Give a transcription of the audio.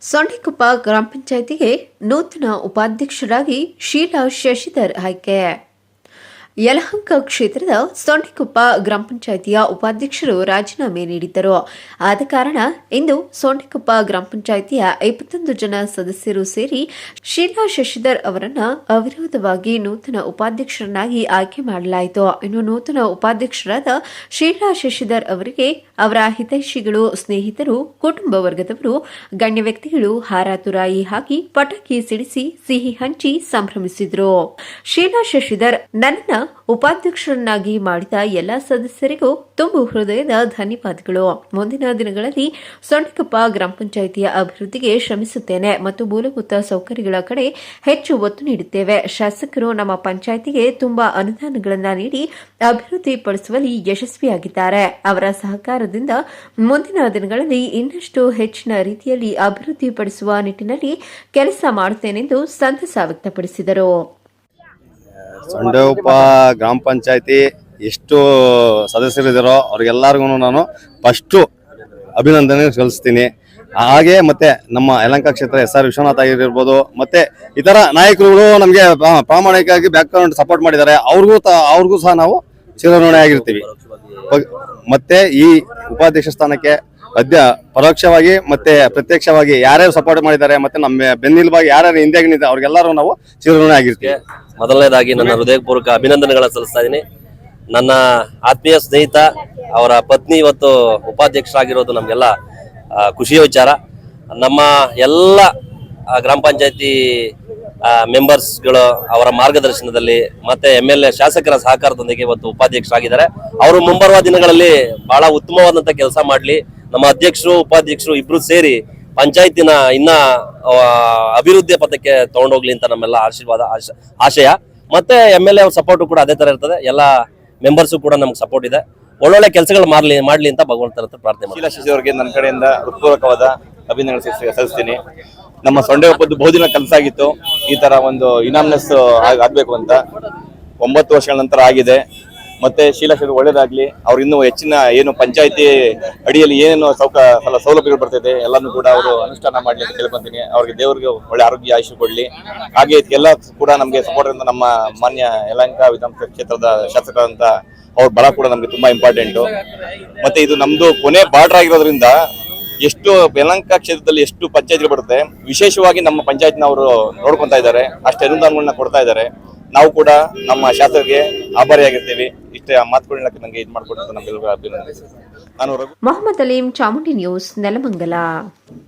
ಸೊಂಡಿಕೊಪ್ಪ ಗ್ರಾಮ ಪಂಚಾಯಿತಿಗೆ ನೂತನ ಉಪಾಧ್ಯಕ್ಷರಾಗಿ ಶೀಲಾ ಶಶಿಧರ್ ಆಯ್ಕೆ. ಯಲಹಂಕ ಕ್ಷೇತ್ರದ ಸೊಂಡಿಕೊಪ್ಪ ಗ್ರಾಮ ಪಂಚಾಯಿತಿಯ ಉಪಾಧ್ಯಕ್ಷರು ರಾಜೀನಾಮೆ ನೀಡಿದ್ದರು. ಆದ ಕಾರಣ ಇಂದು ಸೊಂಡಿಕೊಪ್ಪ ಗ್ರಾಮ ಪಂಚಾಯಿತಿಯ ಇಪ್ಪತ್ತೊಂದು ಜನ ಸದಸ್ಯರು ಸೇರಿ ಶೀಲಾ ಶಶಿಧರ್ ಅವರನ್ನು ಅವಿರೋಧವಾಗಿ ನೂತನ ಉಪಾಧ್ಯಕ್ಷರನ್ನಾಗಿ ಆಯ್ಕೆ ಮಾಡಲಾಯಿತು. ಇನ್ನು ನೂತನ ಉಪಾಧ್ಯಕ್ಷರಾದ ಶೀಲಾ ಶಶಿಧರ್ ಅವರಿಗೆ ಅವರ ಹಿತೈಷಿಗಳು, ಸ್ನೇಹಿತರು, ಕುಟುಂಬ ವರ್ಗದವರು, ಗಣ್ಯ ವ್ಯಕ್ತಿಗಳು ಹಾರಾತುರಾಯಿ ಹಾಕಿ ಪಟಾಕಿ ಸಿಡಿಸಿ ಸಿಹಿ ಹಂಚಿ ಸಂಭ್ರಮಿಸಿದ್ರು. ಶೀಲಾ ಶಶಿಧರ್ ನನ್ನ ಉಪಾಧ್ಯಕ್ಷರನ್ನಾಗಿ ಮಾಡಿದ ಎಲ್ಲಾ ಸದಸ್ಯರಿಗೂ ತುಂಬು ಹೃದಯದ ಧನ್ಯವಾದಗಳು. ಮುಂದಿನ ದಿನಗಳಲ್ಲಿ ಸೊಂಡಿಕೊಪ್ಪ ಗ್ರಾಮ ಪಂಚಾಯಿತಿಯ ಅಭಿವೃದ್ಧಿಗೆ ಶ್ರಮಿಸುತ್ತೇನೆ ಮತ್ತು ಮೂಲಭೂತ ಸೌಕರ್ಯಗಳ ಕಡೆ ಹೆಚ್ಚು ಒತ್ತು ನೀಡುತ್ತೇವೆ. ಶಾಸಕರು ನಮ್ಮ ಪಂಚಾಯಿತಿಗೆ ತುಂಬಾ ಅನುದಾನಗಳನ್ನು ನೀಡಿ ಅಭಿವೃದ್ಧಿಪಡಿಸುವಲ್ಲಿ ಯಶಸ್ವಿಯಾಗಿದ್ದಾರೆ. ಅವರ ಸಹಕಾರದಿಂದ ಮುಂದಿನ ದಿನಗಳಲ್ಲಿ ಇನ್ನಷ್ಟು ಹೆಚ್ಚಿನ ರೀತಿಯಲ್ಲಿ ಅಭಿವೃದ್ಧಿಪಡಿಸುವ ನಿಟ್ಟಿನಲ್ಲಿ ಕೆಲಸ ಮಾಡುತ್ತೇನೆಂದು ಸಂತಸ ವ್ಯಕ್ತಪಡಿಸಿದರು. ಸೊಂಡೆ อุ ಪ ಗ್ರಾಮ ಪಂಚಾಯತಿ ಎಷ್ಟು ಸದಸ್ಯರಿದ್ದಾರೋ ಅವ್ರಿಗೆಲ್ಲರಿಗೂ ನಾನು ಫಸ್ಟು ಅಭಿನಂದನೆ ಸಲ್ಲಿಸ್ತೀನಿ. ಹಾಗೆ ಮತ್ತೆ ನಮ್ಮ ಯಲಂಕ ಕ್ಷೇತ್ರ ಎಸ್ ಆರ್ ವಿಶ್ವನಾಥ್ ಆಗಿರ್ಬೋದು, ಮತ್ತೆ ಇತರ ನಾಯಕರುಗಳು ನಮಗೆ ಪ್ರಾಮಾಣಿಕವಾಗಿ ಬ್ಯಾಕ್ಗ್ರೌಂಡ್ ಸಪೋರ್ಟ್ ಮಾಡಿದ್ದಾರೆ. ಅವ್ರಿಗೂ ಅವ್ರಿಗೂ ಸಹ ನಾವು ಚಿರಋಣಿ ಆಗಿರ್ತೀವಿ. ಮತ್ತೆ ಈ ಉಪಾಧ್ಯಕ್ಷ ಸ್ಥಾನಕ್ಕೆ ಅಧ್ಯ ಪರೋಕ್ಷವಾಗಿ ಮತ್ತೆ ಪ್ರತ್ಯಕ್ಷವಾಗಿ ಯಾರ್ಯಾರು ಸಪೋರ್ಟ್ ಮಾಡಿದ್ದಾರೆ ಮತ್ತೆ ನಮ್ಮ ಬೆನ್ನಿಲ್ಬಾಗಿ ಯಾರ್ಯಾರು ಹಿಂದೆ ಅವ್ರಿಗೆಲ್ಲರೂ ನಾವು ಚಿರಋಣಿ ಆಗಿರ್ತೀವಿ. ಮೊದಲನೇದಾಗಿ ನನ್ನ ಹೃದಯಪೂರ್ವಕ ಅಭಿನಂದನೆಗಳನ್ನು ಸಲ್ಲಿಸ್ತಾ ಇದ್ದೀನಿ. ನನ್ನ ಆತ್ಮೀಯ ಸ್ನೇಹಿತ, ಅವರ ಪತ್ನಿ ಇವತ್ತು ಉಪಾಧ್ಯಕ್ಷರಾಗಿರೋದು ನಮಗೆಲ್ಲ ಖುಷಿಯ ವಿಚಾರ. ನಮ್ಮ ಎಲ್ಲ ಗ್ರಾಮ ಪಂಚಾಯತಿ ಮೆಂಬರ್ಸ್ಗಳು ಅವರ ಮಾರ್ಗದರ್ಶನದಲ್ಲಿ ಮತ್ತೆ ಎಂ ಎಲ್ ಎ ಶಾಸಕರ ಸಹಕಾರದೊಂದಿಗೆ ಇವತ್ತು ಉಪಾಧ್ಯಕ್ಷರಾಗಿದ್ದಾರೆ. ಅವರು ಮುಂಬರುವ ದಿನಗಳಲ್ಲಿ ಬಹಳ ಉತ್ತಮವಾದಂತ ಕೆಲಸ ಮಾಡಲಿ. ನಮ್ಮ ಅಧ್ಯಕ್ಷರು, ಉಪಾಧ್ಯಕ್ಷರು ಇಬ್ರು ಸೇರಿ ಪಂಚಾಯತಿನ ಇನ್ನ ಅಭಿವೃದ್ಧಿ ಅಭಿವೃದ್ಧಿಯ ಪಥಕ್ಕೆ ತಗೊಂಡೋಗ್ಲಿ ಅಂತ ನಮ್ಮೆಲ್ಲ ಆಶೀರ್ವಾದ, ಆಶ- ಆಶಯ. ಮತ್ತೆ ಎಂ ಎಲ್ ಎ ಅವ್ರ ಸಪೋರ್ಟ್ ಕೂಡ ಅದೇ ತರ ಇರ್ತದೆ. ಎಲ್ಲ ಮೆಂಬರ್ಸು ಕೂಡ ನಮ್ಗೆ ಸಪೋರ್ಟ್ ಇದೆ. ಒಳ್ಳೊಳ್ಳೆ ಕೆಲಸಗಳು ಮಾಡ್ಲಿ ಮಾಡ್ಲಿ ಅಂತ ಭಗವಂತರ ಹತ್ರ ಪ್ರಾರ್ಥನೆ ಶೀಲಾ ಅವರಿಗೆ ನನ್ನ ಕಡೆಯಿಂದ ಹೃತ್ಪೂರ್ವಕವಾದ ಅಭಿನಂದನೆ ಸಲ್ಲಿಸಿ- ಸಲ್ಲಿಸ್ತೀನಿ. ನಮ್ಮ ಸೊಂಡೆ ಒಪ್ಪದ್ದು ಬಹುದಿನ ಕನಸಾಗಿತ್ತು. ಈ ತರ ಒಂದು ಇನಾಮ್ನೆಸ್ ಆಗ್ಬೇಕು ಅಂತ. ಒಂಬತ್ತು ವರ್ಷಗಳ ನಂತರ ಆಗಿದೆ. ಮತ್ತೆ ಶೀಲಕ್ಷ ಒಳ್ಳೇದಾಗ್ಲಿ. ಅವ್ರು ಇನ್ನೂ ಹೆಚ್ಚಿನ ಏನು ಪಂಚಾಯತಿ ಅಡಿಯಲ್ಲಿ ಏನೇನು ಸೌಕ, ಸಲ, ಸೌಲಭ್ಯಗಳು ಬರ್ತೈತೆ, ಎಲ್ಲಾನು ಕೂಡ ಅವರು ಅನುಷ್ಠಾನ ಮಾಡ್ಲಿ ಅಂತ ಕೇಳ್ಕೊಂತೀನಿ. ಅವ್ರಿಗೆ ದೇವರಿಗೆ ಒಳ್ಳೆ ಆರೋಗ್ಯ ಆಯುಷ್ ಕೊಡ್ಲಿ. ಹಾಗೆ ಇದಕ್ಕೆಲ್ಲ ಕೂಡ ನಮಗೆ ಸಪೋರ್ಟ್ ಅಂತ ನಮ್ಮ ಮಾನ್ಯ ಯಲಹಂಕ ವಿಧಾನಸಭಾ ಕ್ಷೇತ್ರದ ಶಾಸಕರಂತ ಅವ್ರ ಬಲ ಕೂಡ ನಮಗೆ ತುಂಬಾ ಇಂಪಾರ್ಟೆಂಟ್ ಮತ್ತೆ ಇದು ನಮ್ದು ಕೊನೆ ಬಾರ್ಡರ್ ಆಗಿರೋದ್ರಿಂದ ಎಷ್ಟು ಯಲಂಕ ಕ್ಷೇತ್ರದಲ್ಲಿ ಎಷ್ಟು ಪಂಚಾಯತ್ಗಳು ಬರುತ್ತೆ, ವಿಶೇಷವಾಗಿ ನಮ್ಮ ಪಂಚಾಯತ್ನವರು ನೋಡ್ಕೊಂತಾ ಇದ್ದಾರೆ, ಅಷ್ಟು ಅನುದಾನಗಳನ್ನ ಕೊಡ್ತಾ ಇದ್ದಾರೆ. ನಾವು ಕೂಡ ನಮ್ಮ ಶಾಸಕರಿಗೆ ಆಭಾರಿಯಾಗಿರ್ತೀವಿ. ಇಷ್ಟೇ ಮಾತುಗಳನ್ನ ನನಗೆ ಇದು ಮಾಡ್ಕೊಡ್ತಾರೆ ನಮ್ಗೆಲ್ಲರಿಗೂ ಅಭಿನಂದನೆ. ನಾನು ಮೊಹಮ್ಮದ್ ಅಲೀಂ ಚಾಮುಂಡಿ ನ್ಯೂಸ್ ನೆಲಮಂಗಲ.